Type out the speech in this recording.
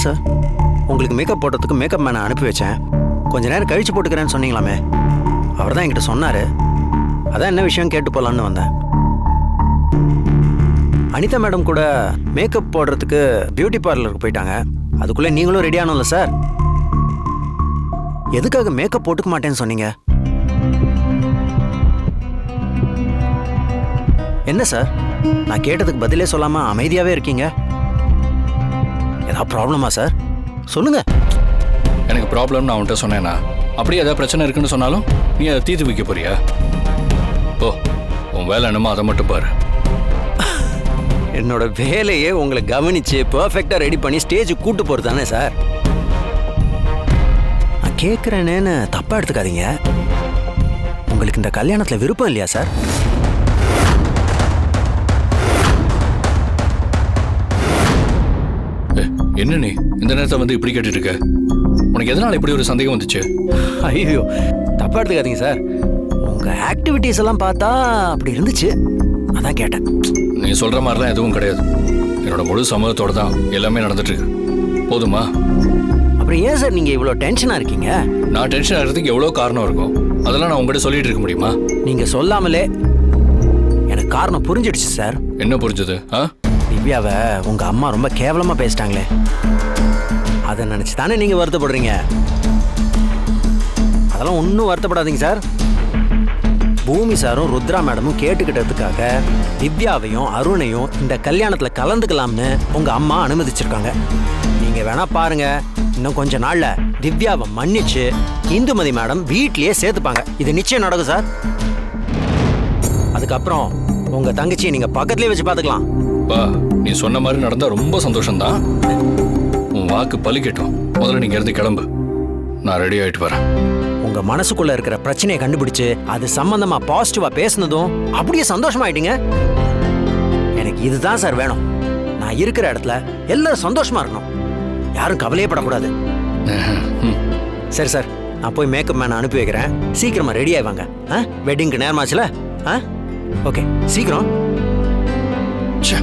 என்ன சார். உங்களுக்கு மேக்கப் போடுறதுக்கு மேக்கப் மேனை அனுப்பி வச்சேன். கொஞ்ச நேரம் கழிச்சு போட்டுக்கிறேன்னு சொன்னீங்களாமே. அவர் தான் என்கிட்ட சொன்னார். அதான் என்ன விஷயம் கேட்டு போகலான்னு வந்தேன். அனிதா மேடம் கூட மேக்கப் போடுறதுக்கு பியூட்டி பார்லருக்கு போயிட்டாங்க. அதுக்குள்ளே நீங்களும் ரெடி ஆனோம்ல சார். எதுக்காக மேக்கப் போட்டுக்க மாட்டேன்னு சொன்னீங்க? என்ன சார்? நான் கேட்டதுக்கு பதிலே சொல்லாமல் அமைதியாகவே இருக்கீங்க. ஏதாவது ப்ராப்ளமா சார் சொல்லுங்க. எனக்கு ப்ராப்ளம் நான் உன்கிட்ட சொன்னேனா? அப்படியே ஏதாவது பிரச்சனை இருக்குன்னு சொன்னாலும் நீ அதை தீர்த்து வைக்க போறியா? ஓ உன் வேலை என்னமோ அதை மட்டும் பாரு. என்னோட வேலையே உங்களை கவனிச்சு பெர்ஃபெக்டா ரெடி பண்ணி ஸ்டேஜ் கூட்டு போறது தானே சார் நான் கேட்குறேனேன்னு தப்பா எடுத்துக்காதீங்க. உங்களுக்கு இந்த கல்யாணத்துல விருப்பம் இல்லையா சார் என்ன நீ இந்த நேரத்தை வந்து இப்படி கேட்டுட்டு இருக்க? உனக்கு எதனால இப்படி ஒரு சந்தேகம் வந்துச்சு? ஐயோ தப்பா எடுத்துக்காதீங்க சார். உங்க ஆக்டிவிட்டீஸ் எல்லாம் பார்த்தா அப்படி இருந்துச்சு. அதான் கேட்டேன். நீ சொல்ற மாதிரிலாம் எதுவும் கிடையாது. என்னோட முழு சமூகத்தோட தான் எல்லாமே நடந்துட்டு இருக்கு. போதுமா? அப்புறம் ஏன் சார் நீங்க இவ்வளோ டென்ஷனா இருக்கீங்க? நான் டென்ஷன் ஆகிறதுக்கு எவ்வளோ காரணம் இருக்கும் அதெல்லாம் நான் உங்ககிட்ட சொல்லிட்டு இருக்க முடியுமா? நீங்க சொல்லாமலே எனக்கு காரணம் புரிஞ்சிடுச்சு சார். என்ன புரிஞ்சது ஆ? திவ்யாவை உங்க அம்மா ரொம்ப கேவலமா பேசிட்டாங்களே. அதை நினைச்சு தானே நீங்க வருத்தப்படுறீங்க? அதெல்லாம் ஒன்றும் வருத்தப்படாதீங்க சார். பூமி சாரும் ருத்ரா மேடமும் கேட்டுக்கிட்டதுக்காக திவ்யாவையும் அருணையும் இந்த கல்யாணத்தில் கலந்துக்கலாம்னு உங்கள் அம்மா அனுமதிச்சிருக்காங்க. நீங்கள் வேணா பாருங்க. இன்னும் கொஞ்ச நாளில் திவ்யாவை மன்னிச்சு இந்துமதி மேடம் வீட்லேயே சேர்த்துப்பாங்க. இது நிச்சயம் நடக்கும் சார். அதுக்கப்புறம் உங்க தங்கச்சியை நீங்க பக்கத்துலயே வச்சு பாத்துக்கலாம் பா நீ சொன்ன மாதிரி நடந்தா ரொம்ப சந்தோஷம்தான். உன் வாக்கு பலிக்கட்டும். முதல்ல நீங்க இருந்து கிளம்பு. நான் ரெடி ஆயிட்டு வரேன். உங்க மனசுக்குள்ள இருக்கிற பிரச்சனையை கண்டுபிடிச்சு அது சம்பந்தமா பாசிட்டிவா பேசுனதும் அப்படியே சந்தோஷமாயிட்டீங்க. எனக்கு இதுதான் சார் வேணும். நான் இருக்கிற இடத்துல எல்லாரும் சந்தோஷமா இருக்கணும். யாரும் கவலையே படக்கூடாது. சரி சார் நான் போய் மேக்கப் மேனை அனுப்பி வைக்கிறேன். சீக்கிரமா ரெடி ஆயிவாங்க. வெட்டிங்க்கு நேரமாச்சுல ஆ? ஓகே சீக்கிரம். சே